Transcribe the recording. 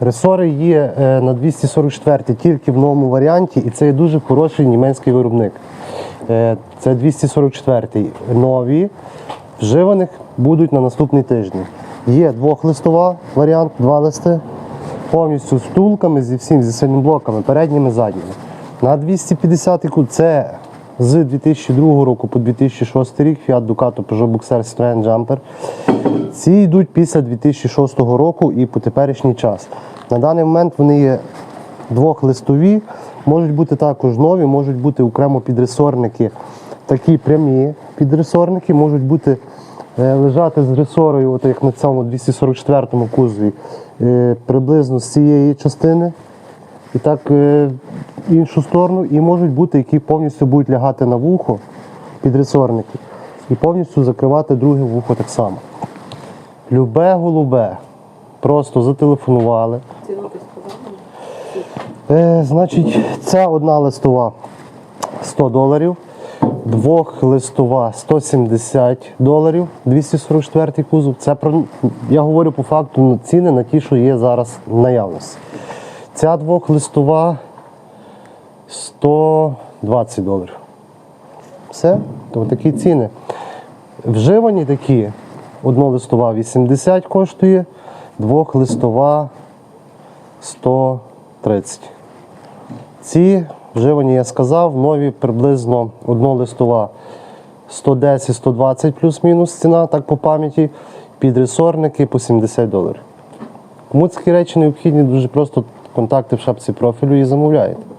Ресори є е, на 244 тільки в новому варіанті, і це є дуже хороший німецький виробник. Е, Це 244 нові, вживаних будуть на наступний тиждень. Є двохлистова варіант, два листи, повністю з втулками, зі всім, зі сильними блоками, передніми, задніми. На 250 кут це з 2002 року по 2006 рік Fiat Ducato Peugeot Boxer Citroën Jumper. Ці йдуть після 2006 року і по теперішній час. На даний момент вони є двохлистові, можуть бути також нові, можуть бути окремо підресорники, такі прямі підресорники, можуть бути е, лежати з ресорою, от як на цьому 244-му кузові, е, приблизно з цієї частини. І так е, іншу сторону, і можуть бути, які повністю будуть лягати на вухо підресорники, і повністю закривати друге вухо так само. Любе голубе. Просто зателефонували. Е, значить, ця одна листова 100 доларів, двохлистова 170 доларів, 244 кузов. Це про, я говорю по факту ну, ціни на ті, що є зараз в наявності. Ця двохлистова 120 доларів. Все, то такі ціни. Вживані такі, однолистова 80 коштує, двохлистова 130. Ці вживані, я сказав, нові приблизно однолистова 110-120 плюс-мінус ціна, так по пам'яті. Підресорники по 70 доларів. Кому такі речі необхідні, дуже просто контакти в шапці профілю і замовляєте.